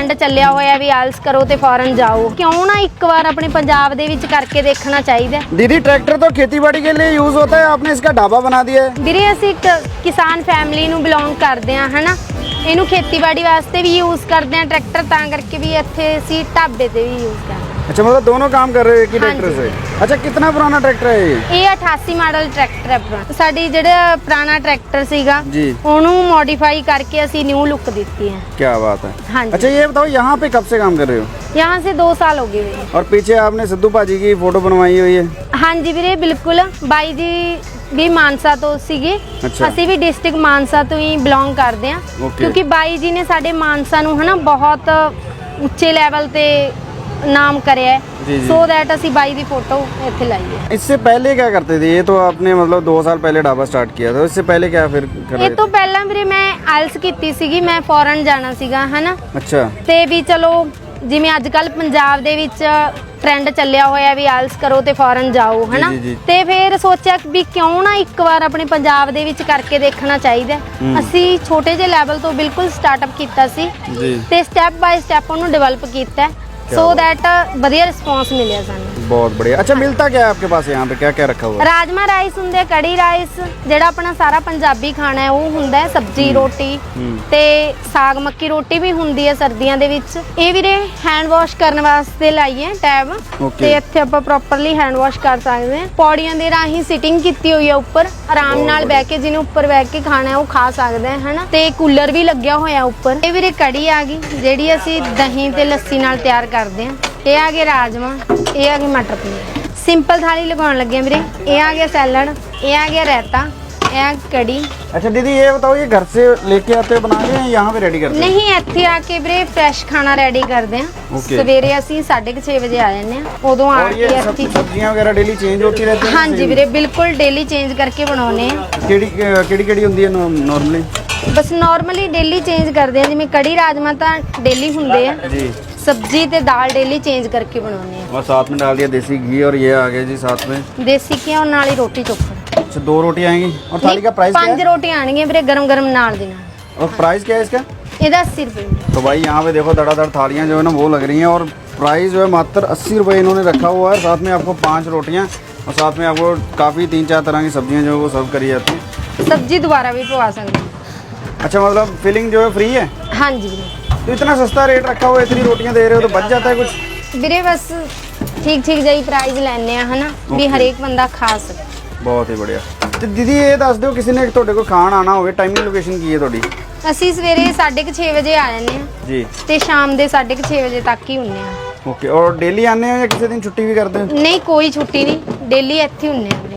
Trend ਚੱਲਿਆ ਹੋਇਆ ਵੀ ਆਲਸ ਕਰੋ ਤੇ ਫੌਰਨ ਜਾਓ ਕਿਉਂ ਨਾ ਇੱਕ ਵਾਰ ਆਪਣੇ ਪੰਜਾਬ ਦੇ ਵਿੱਚ ਕਰਕੇ ਦੇਖਣਾ ਚਾਹੀਦਾ ਹੈ। दीदी ट्रैक्टर तो खेती के लिए यूज होता है आपने इसका ढाबा बना दिया है ਵੀਰੇ ਅਸੀਂ ਇੱਕ ਕਿਸਾਨ ਫੈਮਿਲੀ ਨੂੰ ਬਿਲੋਂਗ ਕਰਦੇ ਹਾਂ ਹਨਾ ਇਹਨੂੰ ਖੇਤੀਬਾੜੀ ਵਾਸਤੇ ਵੀ ਯੂਜ਼ ਕਰਦੇ ਹਾਂ ਟਰੈਕਟਰ ਤਾਂ ਕਰਕੇ ਵੀ ਇੱਥੇ ਅਸੀਂ ਢਾਬੇ ਤੇ ਵੀ ਯੂਜ਼ ਕਰਦੇ ਹਾਂ अच्छा मतलब दोनों काम कर रहे हो एक ही हाँ ट्रैक्टर जी। से अच्छा कितना पुराना ट्रैक्टर है ये ਇਹ 88 ਮਾਡਲ ਟਰੈਕਟਰ ਹੈ ਪੁਰਾਣਾ ਸਾਡੀ ਜਿਹੜਾ ਪੁਰਾਣਾ ਟਰੈਕਟਰ ਸੀਗਾ जी ਉਹਨੂੰ ਮੋਡੀਫਾਈ ਕਰਕੇ ਅਸੀਂ ਨਿਊ ਲੁੱਕ ਦਿੱਤੀ ਹੈ क्या बात है हाँ जी। अच्छा ये बताओ यहाँ पे कब से काम कर रहे हो यहाँ से 2 ਸਾਲ ਹੋ ਗਏ ਵੀਰੇ और पीछे आपने सिद्धू पाजी की फोटो बनवाई हुई है ਹਾਂਜੀ ਵੀਰੇ ਬਿਲਕੁਲ ਬਾਈ ਜੀ ਵੀ ਮਾਨਸਾ ਤੋਂ ਸੀਗੇ ਅੱਛਾ। ਅਸੀਂ ਵੀ ਡਿਸਟ੍ਰਿਕਟ ਮਾਨਸਾ ਤੋਂ ਹੀ ਬਿਲੋਂਗ ਕਰਦੇ ਹਾਂ Okay. ਕਿਉਂਕਿ ਬਾਈ ਜੀ ਨੇ ਸਾਡੇ ਮਾਨਸਾ ਨੂੰ ਹਨਾ ਬਹੁਤ ਉੱਚੇ ਲੈਵਲ ਤੇ ਨਾਮ ਕਰਿਆ ਜੀ, ਜੀ। ਸੋ ਦੈਟ ਅਸੀਂ ਬਾਈ ਦੀ ਫੋਟੋ ਇੱਥੇ ਲਾਈ ਹੈ इससे पहले क्या करते थे ये तो आपने मतलब दो साल पहले ढाबा स्टार्ट किया था इससे पहले क्या फिर कर ਇਹ रहे ਤੋਂ ਪਹਿਲਾਂ ਵੀਰੇ ਮੈਂ ਆਇਲਸ ਕੀਤੀ ਸੀਗੀ ਮੈਂ ਫੋਰਨ ਜਾਣਾ ਸੀਗਾ ਹਨਾ थे अच्छा ਤੇ ਵੀ ਚਲੋ ਜਿਵੇਂ ਅੱਜ ਕੱਲ ਪੰਜਾਬ ਦੇ ਵਿੱਚ ਟ੍ਰੈਂਡ ਚੱਲਿਆ ਹੋਇਆ ਵੀ ਆਇਲਸ ਕਰੋ ਤੇ ਫੋਰਨ ਜਾਓ ਹਨਾ। ਤੇ ਫਿਰ ਸੋਚਿਆ ਵੀ ਕਿਉਂ ਨਾ ਇੱਕ ਵਾਰ ਆਪਣੇ ਪੰਜਾਬ ਦੇ ਵਿੱਚ ਕਰਕੇ ਦੇਖਣਾ ਚਾਹੀਦਾ। ਅਸੀਂ ਛੋਟੇ ਜਿਹੇ ਲੈਵਲ ਤੋਂ ਬਿਲਕੁਲ ਸਟਾਰਟਅਪ ਕੀਤਾ ਸੀ ਤੇ ਸਟੈਪ ਬਾਈ ਸਟੈਪ ਉਹਨੂੰ ਡਿਵੈਲਪ ਕੀਤਾ ਸੋ। ਦੈਟ ਵਧੀਆ ਰਿਸਪੌਂਸ ਮਿਲਿਆ ਸਾਨੂੰ बहुत बढ़िया अच्छा मिलता क्या है आपके पास यहाँ पे क्या क्या रखा हुआ है ਰਾਜਮਾ ਰਾਈਸ ਹੁੰਦੇ ਆ, ਕੜੀ ਰਾਈਸ ਜਿਹੜਾ ਆਪਣਾ ਸਾਰਾ ਪੰਜਾਬੀ ਖਾਣਾ ਹੈ ਉਹ ਹੁੰਦਾ ਹੈ ਸਬਜੀ ਰੋਟੀ ਹੂੰ। ਤੇ ਸਾਗ ਮੱਕੀ ਰੋਟੀ ਵੀ ਹੁੰਦੀ ਹੈ ਸਰਦੀਆਂ ਦੇ ਵਿੱਚ ਇਹ ਵੀਰੇ ਹੈਂਡ ਵਾਸ਼ ਕਰਨ ਵਾਸਤੇ ਲਾਈ ਹੈ ਟੈਬ Okay. ਤੇ ਇੱਥੇ ਆਪਾਂ ਪ੍ਰੋਪਰਲੀ ਹੈਂਡ ਵਾਸ਼ ਕਰ ਸਕਦੇ ਹਾਂ ਪੌੜੀਆਂ ਦੇ ਰਾਹੀਂ ਸਿਟਿੰਗ ਕੀਤੀ ਹੋਈ ਹੈ ਉੱਪਰ ਆਰਾਮ ਬਹੁਤ ਨਾਲ ਬਹਿ ਕੇ ਜਿਹਨੇ ਉੱਪਰ ਬਹਿ ਕੇ ਖਾਣਾ ਹੈ ਉਹ ਖਾ ਸਕਦਾ ਹੈ ਹਨਾ ਤੇ ਕੂਲਰ ਵੀ ਲੱਗਿਆ ਹੋਇਆ ਉੱਪਰ ਇਹ ਵੀਰੇ ਕੜੀ ਆ ਗਈ ਜਿਹੜੀ ਅਸੀਂ ਦਹੀਂ ਤੇ ਲੱਸੀ ਨਾਲ ਤਿਆਰ ਕਰਦੇ ਹਾਂ ਇਹ ਆ ਗਏ ਰਾਜਮਾ ਇਹ ਆ ਗਏ ਮਟਰ ਪਨੀਰ ਸਿੰਪਲ ਥਾਲੀ ਲਗਾਉਣ ਲੱਗੇ ਹਾਂ ਵੀਰੇ ਇਹ ਆ ਗਿਆ ਸੈਲਡ ਇਹ ਆ ਗਿਆ ਰਾਇਤਾ ਇਹ ਆ ਕੜੀ अच्छा दीदी ये बताओ ये घर से लेके आते हो बना के या यहाँ पे रेडी करते हो ਨਹੀਂ ਇੱਥੇ ਆ ਕੇ ਵੀਰੇ ਫਰੈਸ਼ ਖਾਣਾ ਰੈਡੀ ਕਰਦੇ ਹਾਂ Okay. ਸਵੇਰੇ ਅਸੀਂ 6:30 ਵਜੇ ਆ ਜਾਂਦੇ ਹਾਂ ਉਦੋਂ ਆ और ਕੇ ये सब ਇੱਥੇ सब्जियां वगैरह डेली चेंज होती रहती हैं ਹਾਂਜੀ ਵੀਰੇ ਬਿਲਕੁਲ ਡੇਲੀ ਚੇਂਜ ਕਰਕੇ ਬਣਾਉਨੇ ਆ केड़ी केड़ी केड़ी होती है नॉर्मली ਬਸ ਨਾਰਮਲੀ ਡੇਲੀ ਚੇਂਜ ਕਰਦੇ ਆ ਜਿਵੇਂ ਕੜੀ ਰਾਜਮਾ ਤਾਂ ਡੇਲੀ ਹੁੰਦੇ ਆ जी सब्ज़ी ते दाल डेली चेंज करके बनाने हैं। और साथ में डाल दिया देसी घी और ये आ गया जी साथ में। देसी घी और नाली रोटी चोखा। अच्छा दो रोटी आएँगी? और थाली का प्राइस पाँच रोटी है फिर गरम गरम नाल देना और प्राइस क्या है इसका? ये दस रुपये तो भाई यहाँ पे देखो धड़ाधड़ थालियाँ जो है ना वो लग रही हैं और प्राइस जो है मात्र अस्सी रुपये इन्होंने रखा हुआ है। साथ में आपको पाँच रोटियाँ और साथ में आपको काफ़ी तीन चार तरह की सब्ज़ियाँ जो है वो सर्व करी जाती है। सब्ज़ी दोबारा भी पवा सकते हैं। अच्छा मतलब फिलिंग जो है फ्री है ਹਾਂ। ਹਾਂਜੀ ਵੀਰੇ तो इतना सस्ता रेट रखा हुआ है इतनी रोटियाँ दे रहे हो तो बच जाता है कुछ ਵੀਰੇ ਬਸ ਠੀਕ ਠੀਕ ਜਿਹੀ ਪ੍ਰਾਈਸ ਲੈਣੇ ਆ ਹਨਾ ਵੀ Okay. ਹਰੇਕ ਬੰਦਾ ਖਾ ਸਕੇ ਬਹੁਤ ਹੀ ਬੜੀਆ ਤੇ ਦੀਦੀ ਇਹ ਦੱਸ ਦਿਓ ਕਿਸੇ ਨੇ ਤੁਹਾਡੇ ਕੋਲ ਖਾਣ ਆਣਾ ਹੋਵੇ ਟਾਈਮਿੰਗ ਲੋਕੇਸ਼ਨ ਕੀ ਹੈ ਤੁਹਾਡੀ ਅਸੀਂ ਸਵੇਰੇ 6:30 ਵਜੇ ਆ ਜਾਂਦੇ ਆ ਜੀ ਤੇ ਸ਼ਾਮ ਦੇ 6:30 ਵਜੇ ਤੱਕ ਹੀ ਹੁੰਨੇ ਆ ਓਕੇ ਔਰ ਡੇਲੀ ਆਨੇ ਹੋ ਜਾਂ ਕਿਸੇ ਦਿਨ ਛੁੱਟੀ ਵੀ ਕਰਦੇ ਹੋ ਨਹੀਂ ਕੋਈ ਛੁੱਟੀ ਨਹੀਂ ਡੇਲੀ ਇੱਥੇ ਹੁੰਨੇ ਆ ਵੀਰੇ